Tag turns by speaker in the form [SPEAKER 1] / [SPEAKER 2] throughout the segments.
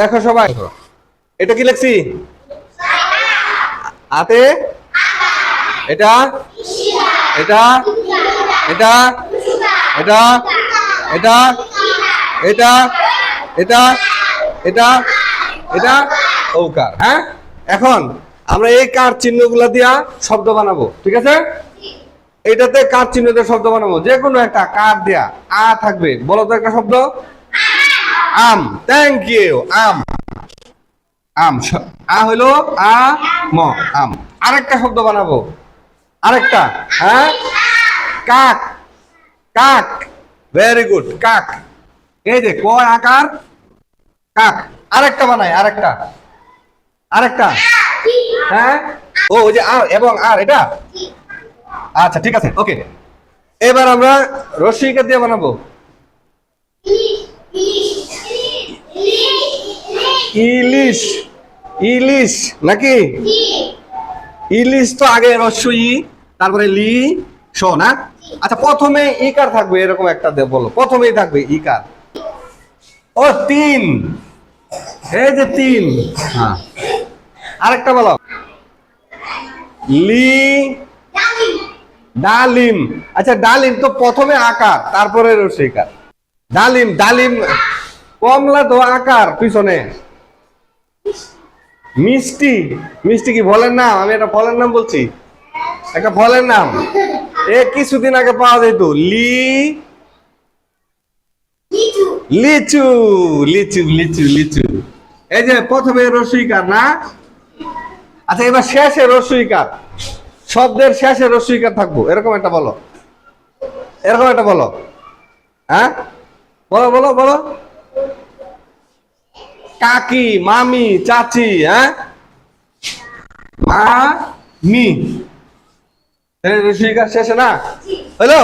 [SPEAKER 1] দেখো সবাই। এটা কি লেখছি? আতে? এটা? এটা? এটা? এটা? এটা? এটা? এটা? এটা? এটা? ঔকার হ্যাঁ? এখন আমরা এই কার চিহ্নগুলো দিয়া শব্দ বানাবো ঠিক আছে? এটাতে কার চিহ্ন দিয়ে শব্দ বানাবো? যে কোনো একটা কার দেয়া আ থাকবে। বলো তো একটা শব্দ। আম। থ্যাংক ইউ আম। আম আ হইল আ, ম, আম। আরেকটা শব্দ বানাবো। আরেকটা হ্যাঁ? কাক। কাক। ভেরি গুড কাক। এই যে কয় আকার, কাক। আরেকটা বানাই, আরেকটা। আরেকটা। হ্যাঁ? ও, ওই যে আর এবং আর, এটা? আচ্ছা ঠিক আছে, ওকে। এবার আমরা রশ্মিকা দিয়ে বানাবো। ইলিশ ইলিশ নাকি? ইলিশ তো আগে রস্য ই তারপরে লি শ না? আচ্ছা প্রথমে ইকার থাকবে? এরকম একটা দে বলো। প্রথমেই থাকবে ইকার ও তিন। এই যে তিন। হ্যাঁ। আরেকটা বলো। লি ডালিম। আচ্ছা ডালিম তো প্রথমে আকার তারপরে রসিকার। ডালিম ডালিম কমলা তো আকার পিছনে। মিষ্টি মিষ্টি কি ফলের নাম? আমি একটা ফলের নাম বলছি। একটা ফলের নাম। এ কিছুদিন আগে পাওয়া যেত লি লিচু। লিচু লিচু লিচু এই যে প্রথমে রসইকার না? আচ্ছা এবার শেষে রসইকার শব্দের শেষে রসইকার থাকব? এরকম একটা বলো। এরকম একটা বলো। হ্যাঁ? বলো বলো বলো। কাকি মামি চাচি হ্যাঁ? মামি। রসইকার শেষে না? হলো?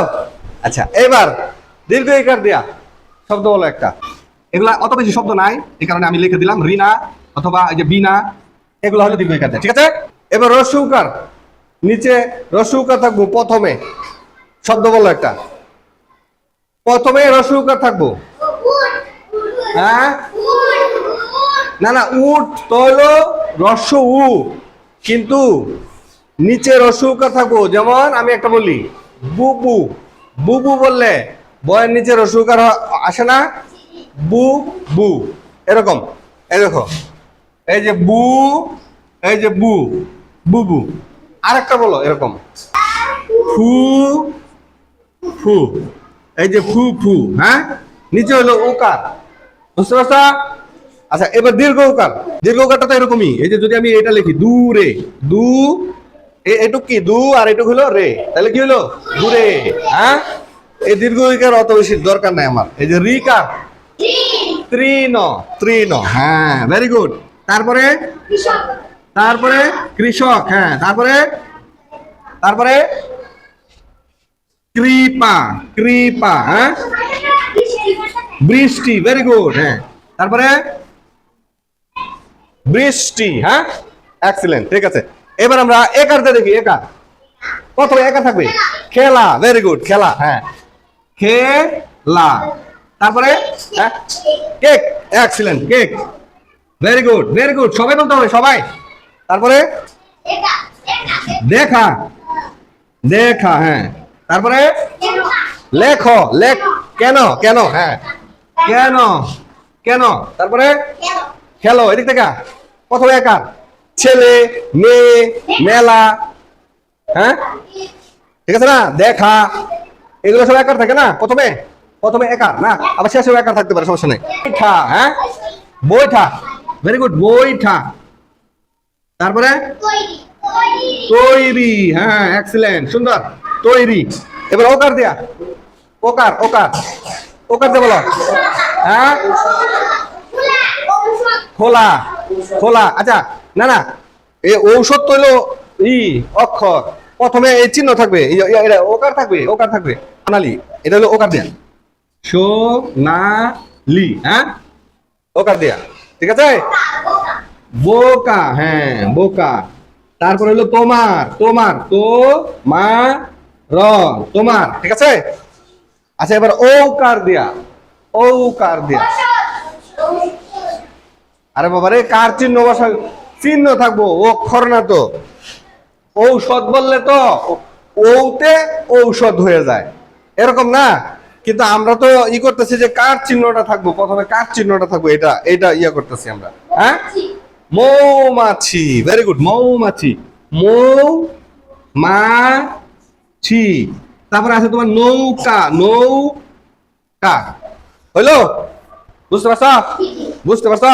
[SPEAKER 1] আচ্ছা এবার দীর্ঘ ইকার দিয়া? শব্দ বলো একটা। এগুলা অত বেশি শব্দ নাই এই কারণে আমি লিখে দিলাম রিনা অথবা এই যে বিনা এগুলো হলো দীর্ঘ দেয়া, ঠিক আছে? এবার রসুকার নিচে রসুকার থাকব প্রথমে। শব্দ বলো একটা। প্রথমে রসুকার থাকব। হ্যাঁ? না না, উট তো হলো রস্য উ। কিন্তু নিচে রসুকার থাকব? যেমন আমি একটা বলি, বুবু। বুবু বললে বয়ের নিচে রসুকার আসে না? বু বু এরকম। এই দেখো, এই যে বু, এই যে বু, বুবু। আরেকটা বলো, এরকম। ফু ফু। এই যে ফু ফু হ্যাঁ? নিচে হলো ওকার বুঝতে পারছ? আচ্ছা এবার দীর্ঘ উকার দীর্ঘ উকারটা তো এরকমই। এই যে যদি আমি এটা লিখি, দু এ- এটুক কি? দু আর এটুক হলো রে। তাহলে কি হলো? দূরে হ্যাঁ? এই দীর্ঘ উকার অত বেশি দরকার নাই আমার। এই যে রিকার ত্রিন। ত্রিন। হ্যাঁ ভেরি গুড তারপরে? তারপরে কৃষক। হ্যাঁ তারপরে? তারপরে? কৃপা কৃপা হ্যাঁ? বৃষ্টি ভেরি গুড হ্যাঁ। তারপরে? বৃষ্টি হ্যাঁ? এক্সিলেন্ট ঠিক আছে। এবার আমরা একারতে দেখি একা। প্রথমে একা থাকবে? খেলা। ভেরি গুড খেলা হ্যাঁ। খেলা। তারপরে হ্যাঁ? Cake excellent cake. Very good very good সবাই বলতে হবে সবাই। তারপরে? দেখা। দেখা হ্যাঁ। তারপরে? লেখো লেখ কেন কেন হ্যাঁ। কেন? কেন তারপরে? খেলো এদিক থেকে প্রথমে একা? ছেলে, মেয়ে, মেলা হ্যাঁ? ঠিক আছে না? দেখা, এগুলো সব একার থাকে না? প্রথমে? প্রথমে একার না? আবার শেষেও একার থাকতে পারে, সমস্যা নেই। হ্যাঁ? বৈঠা ভেরি গুড বৈঠা। তারপরে? তৈরি হ্যাঁ এক্সিলেন্ট সুন্দর। তৈরি। এবার ওকার দিয়া। ওকার ওকার। ওকার দিয়ে বলো। হ্যাঁ? খোলা। খোলা। আচ্ছা না না এই ঔষধ তো হলো ই, অক্ষর। প্রথমে এই চিহ্ন থাকবে এটা ওকার থাকবে ওকার থাকবে। সোনালি এটা হলো ওকার দেয়া। সোনালি হ্যাঁ? ওকার দেয়া। ঠিক আছে? বোকা হ্যাঁ বোকা। তারপরে হলো তোমার তোমার তো মা র তোমার। ঠিক আছে? আচ্ছা এবার ও কার দিয়া কার দিয়া। আরে বাবা রে, কার চিহ্ন বসা চিহ্ন থাকব? ও না তো। ঔষধ বললে তো ওতে ঔষধ হয়ে যায়। এরকম না? কিন্তু আমরা তো ই করতেছি যে কার চিহ্নটা থাকব? প্রথমে কার চিহ্নটা থাকব? এটা এটা ইয়া করতেছি আমরা। হ্যাঁ? মৌমাছি। ভেরি গুড মৌমাছি। মৌ মা ছি তারপরে আছে তোমার নৌকা। নৌকা। হইল? বুঝতে পারছ? বুঝতে পারছ?